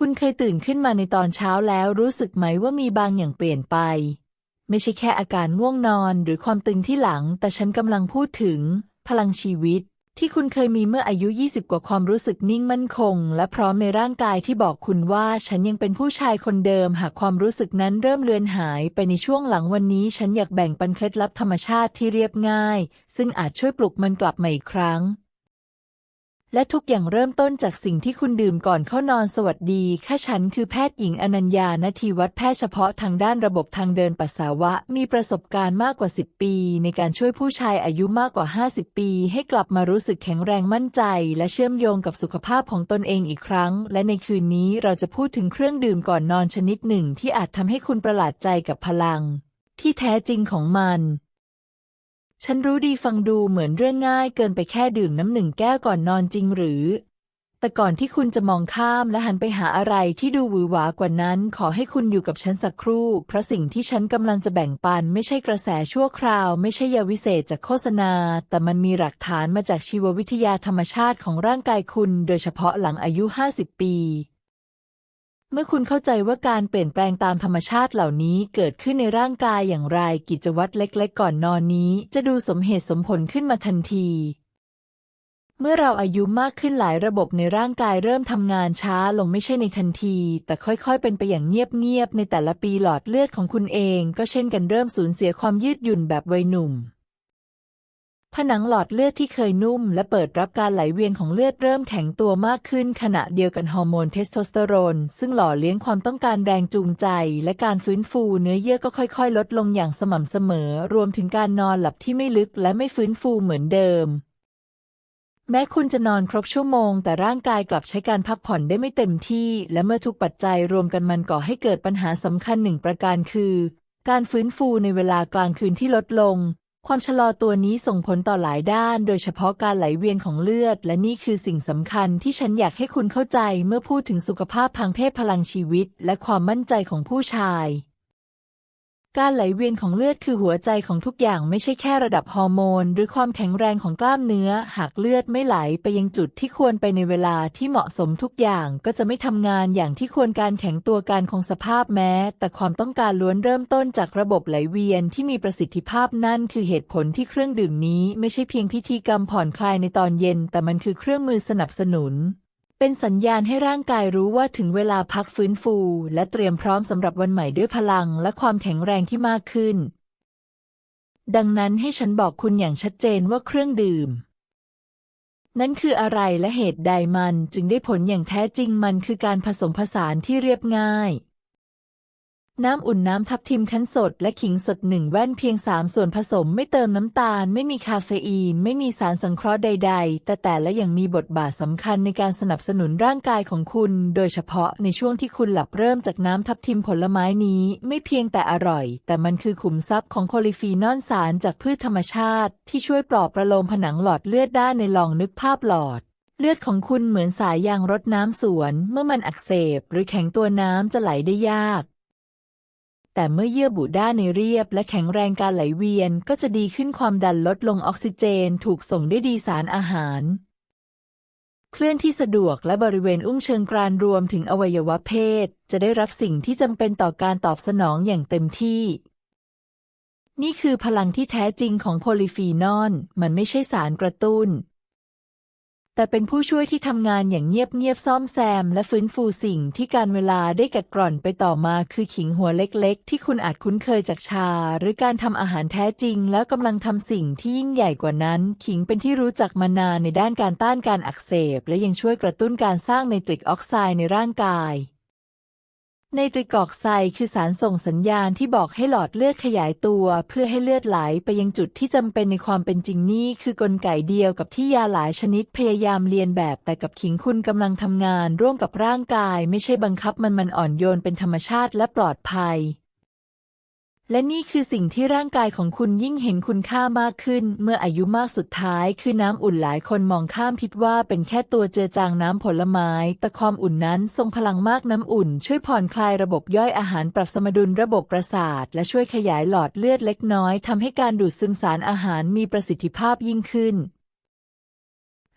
คุณเคยตื่นขึ้นมาในตอนเช้าแล้วรู้สึกไหมว่ามีบางอย่างเปลี่ยนไป ไม่ใช่แค่อาการง่วงนอนหรือความตึงที่หลัง แต่ฉันกำลังพูดถึง พลังชีวิต ที่คุณเคยมีเมื่ออายุ 20 กว่าความรู้สึกนิ่งมั่นคง และพร้อมในร่างกายที่บอกคุณว่าฉันยังเป็นผู้ชายคนเดิม หากความรู้สึกนั้นเริ่มเลือนหายไปในช่วงหลังวันนี้ ฉันอยากแบ่งปันเคล็ดลับธรรมชาติที่เรียบง่าย ซึ่งอาจช่วยปลุกมันกลับมาอีกครั้ง และทุกอย่างเริ่มต้นจากสิ่งที่คุณดื่มก่อนเข้านอนสวัสดีค่ะฉันคือแพทย์หญิงอนัญญาณทีวัฒแพทย์เฉพาะทางด้านระบบทางเดินปัสสาวะ มีประสบการณ์มากกว่า 10 ปี ในการช่วยผู้ชายอายุมากกว่า 50 ปี ให้กลับมารู้สึกแข็งแรงมั่นใจ และเชื่อมโยงกับสุขภาพของตนเองอีกครั้ง และในคืนนี้เราจะพูดถึงเครื่องดื่มก่อนนอนชนิดหนึ่ง ที่อาจทำให้คุณประหลาดใจกับพลัง ที่แท้จริงของมัน ฉันรู้ดีฟังดูเหมือนเรื่องง่ายเกินไปแค่ดื่มน้ำหนึ่งแก้วก่อนนอนจริงหรือ แต่ก่อนที่คุณจะมองข้ามและหันไปหาอะไรที่ดูหวือหวากว่านั้น ขอให้คุณอยู่กับฉันสักครู่ เพราะสิ่งที่ฉันกำลังจะแบ่งปัน ไม่ใช่กระแสชั่วคราว ไม่ใช่ยาวิเศษจากโฆษณา แต่มันมีหลักฐานมาจากชีววิทยาธรรมชาติของร่างกายคุณ โดยเฉพาะหลังอายุ 50 ปี เมื่อคุณเข้าใจว่าการเปลี่ยนแปลงตามธรรมชาติเหล่านี้เกิดขึ้นในร่างกายอย่างไรกิจวัตรเล็ก ๆ ก่อนนอนนี้ จะดูสมเหตุสมผลขึ้นมาทันที เมื่อเราอายุมากขึ้นหลายระบบในร่างกายเริ่มทำงานช้าลงไม่ใช่ในทันที แต่ค่อยๆ เป็นไปอย่างเงียบๆในแต่ละปีหลอดเลือดของคุณเอง ก็เช่นกันเริ่มสูญเสียความยืดหยุ่นแบบวัยหนุ่ม ผนังหลอดเลือดที่เคยนุ่ม และเปิดรับการไหลเวียนของเลือดเริ่มแข็งตัวมากขึ้น ขณะเดียวกันฮอร์โมนเทสโทสเตอโรน ซึ่งหล่อเลี้ยงความต้องการแรงจูงใจ และการฟื้นฟูเนื้อเยื่อก็ค่อยๆ ลดลงอย่างสม่ำเสมอ รวมถึงการนอนหลับที่ไม่ลึกและไม่ฟื้นฟูเหมือนเดิม แม้คุณจะนอนครบชั่วโมง แต่ร่างกายกลับใช้การพักผ่อนได้ไม่เต็มที่ และเมื่อทุกปัจจัยรวมกันมันก่อให้เกิดปัญหาสำคัญหนึ่งประการคือ การฟื้นฟูในเวลากลางคืนที่ลดลง ความชะลอตัวนี้ส่งผลต่อหลายด้าน โดยเฉพาะการไหลเวียนของเลือด และนี่คือสิ่งสำคัญที่ฉันอยากให้คุณเข้าใจเมื่อพูดถึงสุขภาพทางเพศพลังชีวิต และความมั่นใจของผู้ชาย การไหลเวียนของเลือดคือหัวใจของทุกอย่างไม่ใช่แค่ระดับฮอร์โมน หรือความแข็งแรงของกล้ามเนื้อ หากเลือดไม่ไหลไปยังจุดที่ควรไปในเวลาที่เหมาะสมทุกอย่างก็จะไม่ทำงานอย่างที่ควรการแข็งตัวการคงสภาพแม้ แต่ความต้องการล้วนเริ่มต้นจากระบบไหลเวียนที่มีประสิทธิภาพนั่นคือเหตุผลที่เครื่องดื่มนี้ ไม่ใช่เพียงพิธีกรรมผ่อนคลายในตอนเย็น แต่มันคือเครื่องมือสนับสนุน เป็นสัญญาณให้ร่างกายรู้ว่าถึงเวลาพักฟื้นฟู และเตรียมพร้อมสำหรับวันใหม่ด้วยพลังและความแข็งแรงที่มากขึ้น ดังนั้นให้ฉันบอกคุณอย่างชัดเจนว่าเครื่องดื่ม นั้นคืออะไรและเหตุใดมันจึงได้ผลอย่างแท้จริงมันคือการผสมผสานที่เรียบง่าย น้ำอุ่นน้ำทับทิมคั้นสดและขิงสดหนึ่งแว่นเพียงสามส่วนผสมไม่เติมน้ำตาล ไม่มีคาเฟอีน ไม่มีสารสังเคราะห์ใด ๆ แต่แต่และยังมีบทบาทสำคัญในการสนับสนุนร่างกายของคุณ โดยเฉพาะในช่วงที่คุณหลับเริ่มจากน้ำทับทิมผลไม้นี้ ไม่เพียงแต่อร่อย แต่มันคือขุมทรัพย์ของโคลิฟีนอลสารจากพืชธรรมชาติ ที่ช่วยปลอบประโลมผนังหลอดเลือดได้ในลองนึกภาพหลอดเลือดของคุณเหมือนสายยางรดน้ำสวน เมื่อมันอักเสบ หรือแข็งตัวน้ำจะไหลได้ยาก แต่เมื่อเยื่อบุด้านในเรียบและแข็งแรงการไหลเวียนก็จะดีขึ้นความดันลดลงออกซิเจนถูกส่งได้ดีสารอาหาร เคลื่อนที่สะดวกและบริเวณอุ้งเชิงกรานรวมถึงอวัยวะเพศ จะได้รับสิ่งที่จำเป็นต่อการตอบสนองอย่างเต็มที่ นี่คือพลังที่แท้จริงของโพลิฟีนอล มันไม่ใช่สารกระตุ้น แต่เป็นผู้ช่วยที่ทำงานอย่างเงียบๆซ่อมแซม และฟื้นฟูสิ่งที่การเวลาได้กัดกร่อนไปต่อมาคือขิงหัวเล็กๆ ที่คุณอาจคุ้นเคยจากชา หรือการทำอาหารแท้จริง แล้วกำลังทำสิ่งที่ยิ่งใหญ่กว่านั้น ขิงเป็นที่รู้จักมานานในด้านการต้านการอักเสบ และยังช่วยกระตุ้นการสร้างไนตริกออกไซด์ในร่างกาย ในตรีกอกไซคือสารส่งสัญญาณที่บอกให้หลอดเลือดขยายตัว เพื่อให้เลือดไหลไปยังจุดที่จำเป็นในความเป็นจริงนี่คือกลไกเดียวกับที่ยาหลายชนิดพยายามเรียนแบบแต่กับขิงคุณกำลังทำงานร่วมกับร่างกาย ไม่ใช่บังคับมันมันอ่อนโยนเป็นธรรมชาติและปลอดภัย และนี่คือสิ่งที่ร่างกายของคุณยิ่งเห็นคุณค่ามากขึ้น เมื่ออายุมากสุดท้าย คือน้ำอุ่นหลายคนมองข้ามผิดว่าเป็นแค่ตัวเจือจางน้ำผลไม้ แต่ความอุ่นนั้นทรงพลังมากน้ำอุ่น ช่วยผ่อนคลายระบบย่อยอาหารปรับสมดุลระบบประสาท และช่วยขยายหลอดเลือดเล็กน้อยทำให้การดูดซึมสารอาหารมีประสิทธิภาพยิ่งขึ้น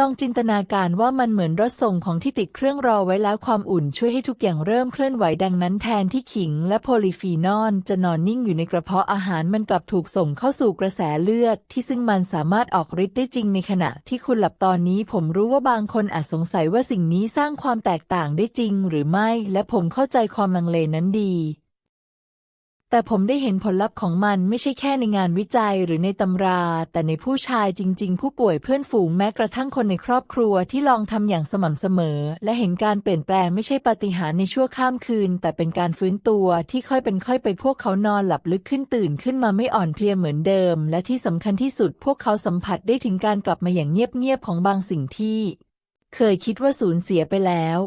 ลองจินตนาการว่ามันเหมือนรถส่งของที่ติดเครื่องรอไว้แล้วความอุ่นช่วยให้ทุกอย่างเริ่มเคลื่อนไหวดังนั้นแทนที่ขิงและโพลีฟีนอลจะนอนนิ่งอยู่ในกระเพาะอาหารมันกลับถูกส่งเข้าสู่กระแสเลือด ที่ซึ่งมันสามารถออกฤทธิ์ได้จริงในขณะที่คุณหลับตอนนี้ ผมรู้ว่าบางคนอาจสงสัยว่าสิ่งนี้สร้างความแตกต่างได้จริงหรือไม่ และผมเข้าใจความลังเลนั้นดี แต่ผมได้เห็นผลลัพธ์ของมันไม่ใช่แค่ในงานวิจัยหรือในตำรา แต่ในผู้ชายจริง ๆ ผู้ป่วยเพื่อนฝูงแม้กระทั่งคนในครอบครัวที่ลองทำอย่างสม่ำเสมอ และเห็นการเปลี่ยนแปลงไม่ใช่ปาฏิหาริย์ในชั่วข้ามคืน แต่เป็นการฟื้นตัวที่ค่อยเป็นค่อยไปพวกเขานอนหลับลึกขึ้นตื่นขึ้นมาไม่อ่อนเพลียเหมือนเดิม และที่สำคัญที่สุด พวกเขาสัมผัสได้ถึงการกลับมาอย่างเงียบๆของบางสิ่งที่ เคยคิดว่าสูญเสียไปแล้ว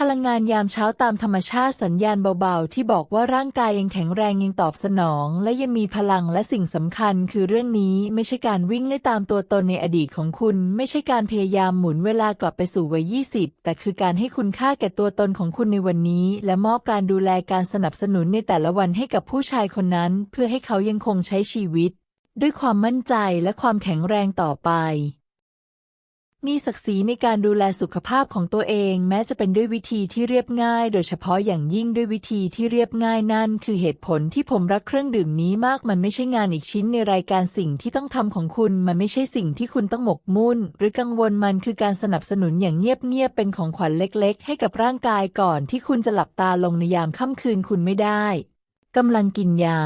พลังงานยามเช้าตามธรรมชาติสัญญาณเบาๆ ที่บอกว่าร่างกายยังแข็งแรงยังตอบสนอง และยังมีพลังและสิ่งสำคัญ คือเรื่องนี้ไม่ใช่การวิ่งไล่ตามตัวตนในอดีตของคุณ ไม่ใช่การพยายามหมุนเวลากลับไปสู่วัย 20 แต่คือการให้คุณค่าแก่ตัวตนของคุณในวันนี้ และมอบการดูแลการสนับสนุนในแต่ละวันให้กับผู้ชายคนนั้น เพื่อให้เขายังคงใช้ชีวิต ด้วยความมั่นใจและความแข็งแรงต่อไป มีศักดิ์ศรีในการดูแลสุขภาพของตัวเอง แม้จะเป็นด้วยวิธีที่เรียบง่าย โดยเฉพาะอย่างยิ่งด้วยวิธีที่เรียบง่ายนั่น คือเหตุผลที่ผมรักเครื่องดื่มนี้มากมันไม่ใช่งานอีกชิ้นในรายการสิ่งที่ต้องทำของคุณ มันไม่ใช่สิ่งที่คุณต้องหมกมุ่น หรือกังวลมันคือการสนับสนุนอย่างเงียบๆเป็นของขวัญเล็ก ๆ ให้กับร่างกายก่อนที่คุณจะหลับตาลงในยามค่ำคืนคุณไม่ได้กำลังกินยา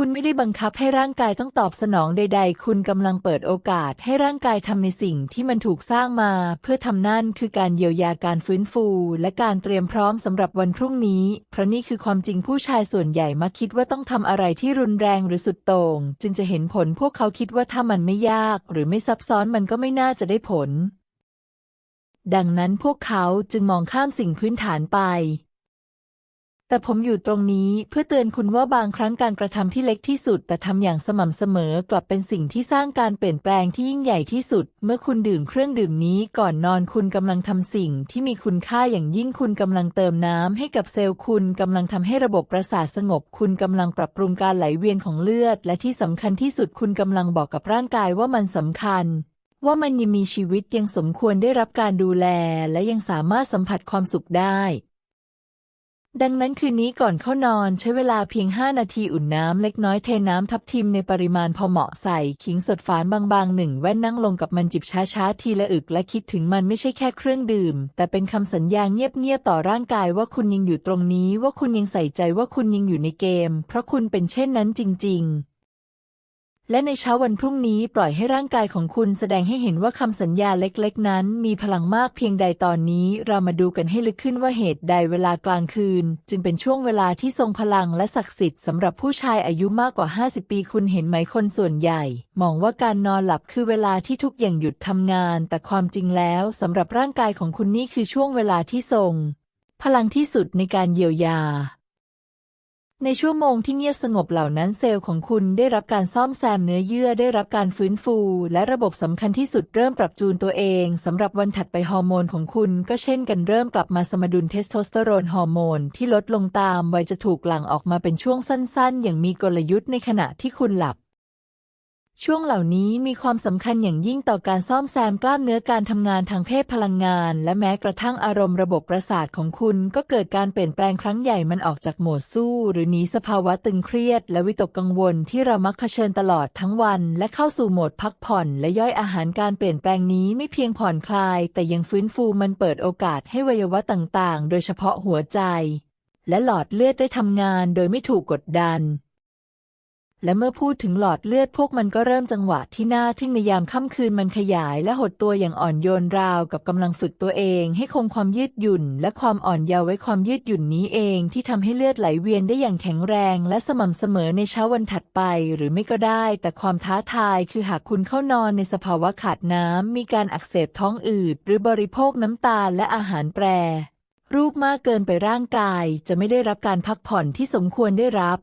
คุณไม่ได้บังคับให้ร่างกายต้องตอบสนองใด ๆ คุณกำลังเปิดโอกาสให้ร่างกายทำในสิ่งที่มันถูกสร้างมา เพื่อทำนั่นคือการเยียวยาการฟื้นฟู และการเตรียมพร้อมสำหรับวันพรุ่งนี้ เพราะนี่คือความจริงผู้ชายส่วนใหญ่มักคิดว่าต้องทำอะไรที่รุนแรงหรือสุดโต่งจึงจะเห็นผลพวกเขาคิดว่าถ้ามันไม่ยาก หรือไม่ซับซ้อนมันก็ไม่น่าจะได้ผล ดังนั้นพวกเขาจึงมองข้ามสิ่งพื้นฐานไป แต่ผมอยู่ตรงนี้เพื่อเตือนคุณว่าบางครั้งการกระทำที่เล็กที่สุด แต่ทำอย่างสม่ำเสมอกลับเป็นสิ่งที่สร้างการเปลี่ยนแปลงที่ยิ่งใหญ่ที่สุด เมื่อคุณดื่มเครื่องดื่มนี้ก่อนนอนคุณกำลังทำสิ่งที่มีคุณค่าอย่างยิ่งคุณกำลังเติมน้ำให้กับเซลล์คุณกำลังทำให้ระบบประสาทสงบ คุณกำลังปรับปรุงการไหลเวียนของเลือด และที่สำคัญที่สุดคุณกำลังบอกกับร่างกายว่ามันสำคัญว่ามันยังมีชีวิตยังสมควรได้รับการดูแล และยังสามารถสัมผัสความสุขได้ ดังนั้นคืนนี้ก่อนเข้านอนใช้เวลาเพียง 5 นาทีอุ่นน้ำเล็กน้อยเทน้ำทับทิมในปริมาณพอเหมาะใส่ขิงสดฝานบางๆหนึ่งแว่นนั่งลงกับมันจิบช้าๆ ทีละอึกและคิดถึงมันไม่ใช่แค่เครื่องดื่ม แต่เป็นคำสัญญาเงียบๆต่อร่างกายว่าคุณยังอยู่ตรงนี้ว่าคุณยังใส่ใจว่าคุณยังอยู่ในเกม เพราะคุณเป็นเช่นนั้นจริง ๆ และในเช้าวันพรุ่งนี้ปล่อยให้ร่างกายของคุณแสดงให้เห็นว่าคำสัญญาเล็กๆ นั้น มีพลังมากเพียงใดตอนนี้ เรามาดูกันให้ลึกขึ้นว่าเหตุใดเวลากลางคืน จึงเป็นช่วงเวลาที่ทรงพลังและศักดิ์สิทธิ์สำหรับผู้ชายอายุมากกว่า 50 ปีคุณเห็นไหมคนส่วนใหญ่ มองว่าการนอนหลับคือเวลาที่ทุกอย่างหยุดทำงาน แต่ความจริงแล้วสำหรับร่างกายของคุณนี่คือช่วงเวลาที่ทรง พลังที่สุดในการเยียวยา ในชั่วโมงที่เงียบสงบเหล่านั้นเซลล์ของคุณได้รับการซ่อมแซมเนื้อเยื่อได้รับการฟื้นฟู และระบบสำคัญที่สุดเริ่มปรับจูนตัวเองสำหรับวันถัดไปฮอร์โมนของคุณก็เช่นกันเริ่มกลับมาสมดุลเทสโทสเตอโรนฮอร์โมนที่ลดลงตามวัยจะถูกหลั่งออกมาเป็นช่วงสั้นๆ อย่างมีกลยุทธ์ในขณะที่คุณหลับ ช่วงเหล่านี้มีความสำคัญอย่างยิ่งต่อการซ่อมแซมกล้ามเนื้อการทำงานทางเพศพลังงาน และแม้กระทั่งอารมณ์ระบบประสาทของคุณ ก็เกิดการเปลี่ยนแปลงครั้งใหญ่มันออกจากโหมดสู้ หรือหนีสภาวะตึงเครียด และวิตกกังวลที่เรามักเผชิญตลอดทั้งวัน และเข้าสู่โหมดพักผ่อน และย่อยอาหารการเปลี่ยนแปลงนี้ไม่เพียงผ่อนคลาย แต่ยังฟื้นฟูมันเปิดโอกาสให้วัยวะต่างๆ โดยเฉพาะหัวใจ และหลอดเลือดได้ทำงานโดยไม่ถูกกดดัน และเมื่อพูดถึงหลอดเลือดพวกมันก็เริ่มจังหวะที่น่าทึ่งในยามค่ำคืนมันขยายและหดตัวอย่างอ่อนโยนราวกับกำลังฝึกตัวเองให้คงความยืดหยุ่น และความอ่อนเยาว์ไว้ความยืดหยุ่นนี้เองที่ทำให้เลือดไหลเวียนได้อย่างแข็งแรง และสม่ำเสมอในเช้าวันถัดไปหรือไม่ก็ได้ แต่ความท้าทายคือหากคุณเข้านอนในสภาวะขาดน้ำมีการอักเสบท้องอืดหรือบริโภคน้ำตาลและอาหารแปรรูปมากเกินไปร่างกาย จะไม่ได้รับการพักผ่อนที่สมควรได้รับ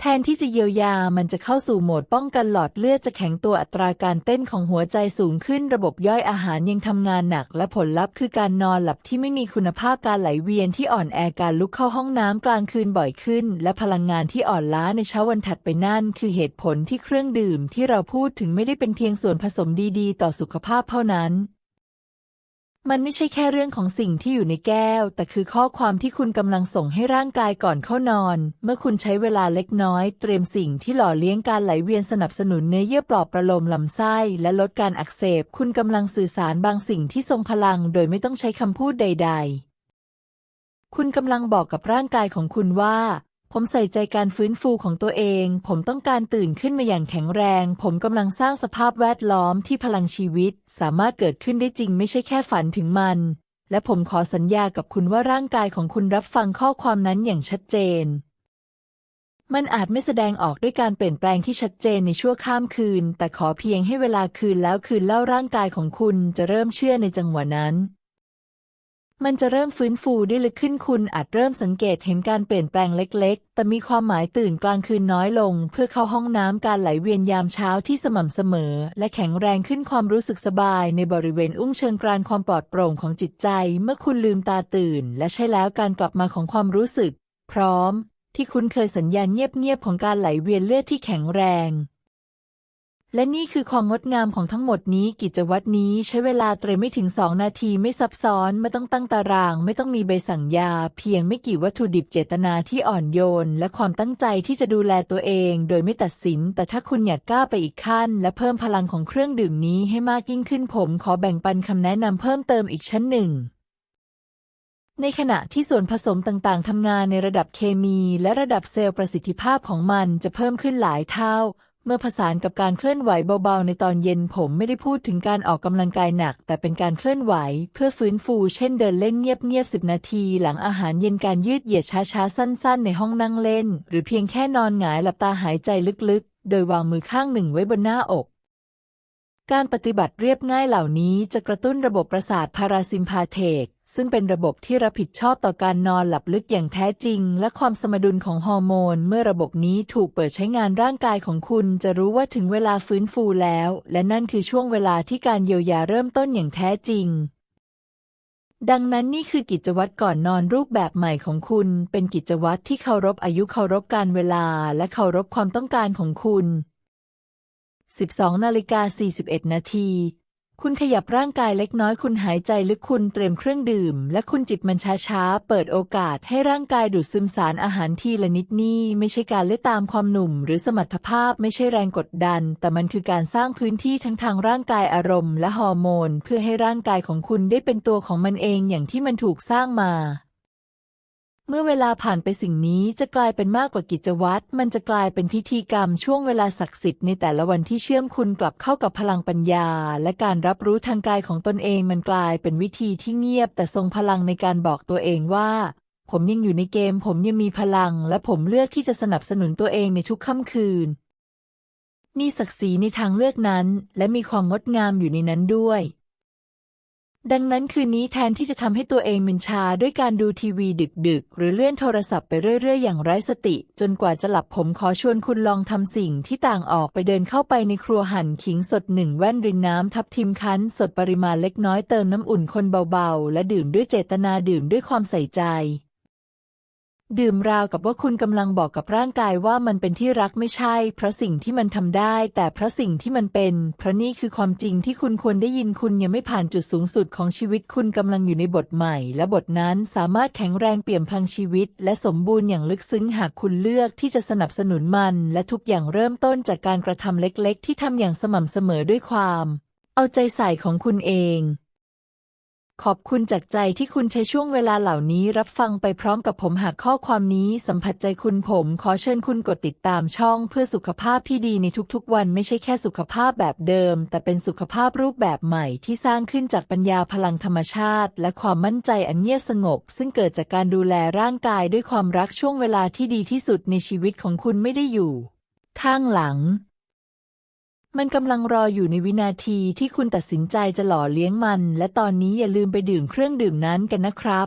แทนที่จะเยียวยา มันจะเข้าสู่โหมดป้องกันหลอดเลือดจะแข็งตัวอัตราการเต้นของหัวใจสูงขึ้น ระบบย่อยอาหารยังทำงานหนัก และผลลัพธ์คือการนอนหลับที่ไม่มีคุณภาพการไหลเวียนที่อ่อนแอการลุกเข้าห้องน้ำกลางคืนบ่อยขึ้น และพลังงานที่อ่อนล้าในเช้าวันถัดไปนั่น คือเหตุผลที่เครื่องดื่มที่เราพูดถึงไม่ได้เป็นเพียงส่วนผสมดีๆ ต่อสุขภาพเท่านั้น มันไม่ใช่แค่เรื่องของสิ่งที่อยู่ในแก้ว แต่คือข้อความที่คุณกำลังส่งให้ร่างกายก่อนเข้านอน เมื่อคุณใช้เวลาเล็กน้อย เตรียมสิ่งที่หล่อเลี้ยงการไหลเวียนสนับสนุนเนื้อเยื่อปลอบประโลมลำไส้ และลดการอักเสบ คุณกำลังสื่อสารบางสิ่งที่ทรงพลัง โดยไม่ต้องใช้คำพูดใด ๆ คุณกำลังบอกกับร่างกายของคุณว่า ผมใส่ใจการฟื้นฟูของตัวเอง ผมต้องการตื่นขึ้นมาอย่างแข็งแรง ผมกำลังสร้างสภาพแวดล้อมที่พลังชีวิต สามารถเกิดขึ้นได้จริงไม่ใช่แค่ฝันถึงมัน และผมขอสัญญากับคุณว่าร่างกายของคุณรับฟังข้อความนั้นอย่างชัดเจน มันอาจไม่แสดงออกด้วยการเปลี่ยนแปลงที่ชัดเจนในชั่วข้ามคืน แต่ขอเพียงให้เวลาคืนแล้วคืนเล่าร่างกายของคุณจะเริ่มเชื่อในจังหวะนั้น มันจะเริ่มฟื้นฟูได้ลึกขึ้นคุณอาจเริ่มสังเกตเห็นการเปลี่ยนแปลงเล็ก ๆ แต่มีความหมายตื่นกลางคืนน้อยลง เพื่อเข้าห้องน้ำการไหลเวียนยามเช้าที่สม่ำเสมอ และแข็งแรงขึ้นความรู้สึกสบาย ในบริเวณอุ้งเชิงกรานความปลอดโปร่งของจิตใจ เมื่อคุณลืมตาตื่น และใช่แล้วการกลับมาของความรู้สึก พร้อม ที่คุณเคยสัญญาณเงียบๆของการไหลเวียนเลือดที่แข็งแรง และนี่คือความงดงามของทั้งหมดนี้กิจวัตรนี้ใช้เวลาเตรียมไม่ถึงสองนาทีไม่ซับซ้อนไม่ต้องตั้งตาราง ไม่ต้องมีใบสั่งยา เพียงไม่กี่วัตถุดิบเจตนาที่อ่อนโยน และความตั้งใจที่จะดูแลตัวเอง โดยไม่ตัดสิน แต่ถ้าคุณอยากก้าวไปอีกขั้น และเพิ่มพลังของเครื่องดื่มนี้ให้มากยิ่งขึ้นผมขอแบ่งปันคำแนะนำเพิ่มเติมอีกชั้นหนึ่งในขณะที่ส่วนผสมต่างๆ ทำงานในระดับเคมี และระดับเซลล์ประสิทธิภาพของมันจะเพิ่มขึ้นหลายเท่า เมื่อผสานกับการเคลื่อนไหวเบาๆ ในตอนเย็นผมไม่ได้พูดถึงการออกกำลังกายหนัก แต่เป็นการเคลื่อนไหวเพื่อฟื้นฟู เช่นเดินเล่นเงียบๆ10นาที หลังอาหารเย็นการยืดเหยียดช้าๆ สั้นๆ ในห้องนั่งเล่น หรือเพียงแค่นอนหงายหลับตาหายใจลึกๆ โดยวางมือข้างหนึ่งไว้บนหน้าอก การปฏิบัติเรียบง่ายเหล่านี้จะกระตุ้นระบบประสาทพาราซิมพาเทก ซึ่งเป็นระบบที่รับผิดชอบต่อการนอนหลับลึกอย่างแท้จริง และความสมดุลของฮอร์โมน เมื่อระบบนี้ถูกเปิดใช้งานร่างกายของคุณ จะรู้ว่าถึงเวลาฟื้นฟูแล้ว และนั่นคือช่วงเวลาที่การเยียวยาเริ่มต้นอย่างแท้จริง ดังนั้นนี่คือกิจวัตรก่อนนอนรูปแบบใหม่ของคุณ เป็นกิจวัตรที่เคารพอายุเคารพการเวลา และเคารพความต้องการของคุณ 12นาฬิกา41 นาที คุณขยับร่างกายเล็กน้อยคุณหายใจลึกคุณเตรียมเครื่องดื่ม และคุณจิบมันช้าๆ เปิดโอกาสให้ร่างกายดูดซึมสารอาหารทีละนิดนี่ไม่ใช่การเล่ตามความหนุ่ม หรือสมรรถภาพไม่ใช่แรงกดดัน แต่มันคือการสร้างพื้นที่ทั้งทางร่างกายอารมณ์และฮอร์โมน เพื่อให้ร่างกายของคุณได้เป็นตัวของมันเองอย่างที่มันถูกสร้างมา เมื่อเวลาผ่านไปสิ่งนี้จะกลายเป็นมากกว่ากิจวัตร มันจะกลายเป็นพิธีกรรมช่วงเวลาศักดิ์สิทธิ์ในแต่ละวันที่เชื่อมคุณกลับเข้ากับพลังปัญญา และการรับรู้ทางกายของตนเองมันกลายเป็นวิธีที่เงียบ แต่ทรงพลังในการบอกตัวเองว่า ผมยังอยู่ในเกม ผมยังมีพลัง และผมเลือกที่จะสนับสนุนตัวเองในทุกค่ำคืน มีศักดิ์ศรีในทางเลือกนั้น และมีความงดงามอยู่ในนั้นด้วย ดังนั้นคืนนี้แทนที่จะทำให้ตัวเองมึนชาด้วยการดูทีวีดึกๆ หรือเลื่อนโทรศัพท์ไปเรื่อยๆ อย่างไร้สติ จนกว่าจะหลับผมขอชวนคุณลองทำสิ่งที่ต่างออกไปเดินเข้าไปในครัวหั่นขิงสดหนึ่งแว่นรินน้ำทับทิมคั้นสดปริมาณเล็กน้อยเติมน้ำอุ่นคนเบาๆ และดื่มด้วยเจตนาดื่มด้วยความใส่ใจ ดื่มราวกับว่าคุณกำลังบอกกับร่างกายว่ามันเป็นที่รักไม่ใช่ เพราะสิ่งที่มันทำได้ แต่เพราะสิ่งที่มันเป็น เพราะนี่คือความจริงที่คุณควรได้ยินคุณยังไม่ผ่านจุดสูงสุดของชีวิตคุณกำลังอยู่ในบทใหม่ และบทนั้นสามารถแข็งแรงเปี่ยมพลังชีวิต และสมบูรณ์อย่างลึกซึ้งหากคุณเลือกที่จะสนับสนุนมัน และทุกอย่างเริ่มต้นจากการกระทำเล็ก ๆ ที่ทำอย่างสม่ำเสมอด้วยความ เอาใจใส่ของคุณเอง ขอบคุณจากใจที่คุณใช้ช่วงเวลาเหล่านี้รับฟังไปพร้อมกับผมหากข้อความนี้สัมผัสใจคุณผมขอเชิญคุณกดติดตามช่องเพื่อสุขภาพที่ดีในทุกๆ วันไม่ใช่แค่สุขภาพแบบเดิม แต่เป็นสุขภาพรูปแบบใหม่ที่สร้างขึ้นจากปัญญาพลังธรรมชาติ และความมั่นใจอันเงียบสงบ ซึ่งเกิดจากการดูแลร่างกายด้วยความรักช่วงเวลาที่ดีที่สุดในชีวิตของคุณไม่ได้อยู่ข้างหลัง มันกำลังรออยู่ในวินาทีที่คุณตัดสินใจจะหล่อเลี้ยงมัน และตอนนี้อย่าลืมไปดื่มเครื่องดื่มนั้นกันนะครับ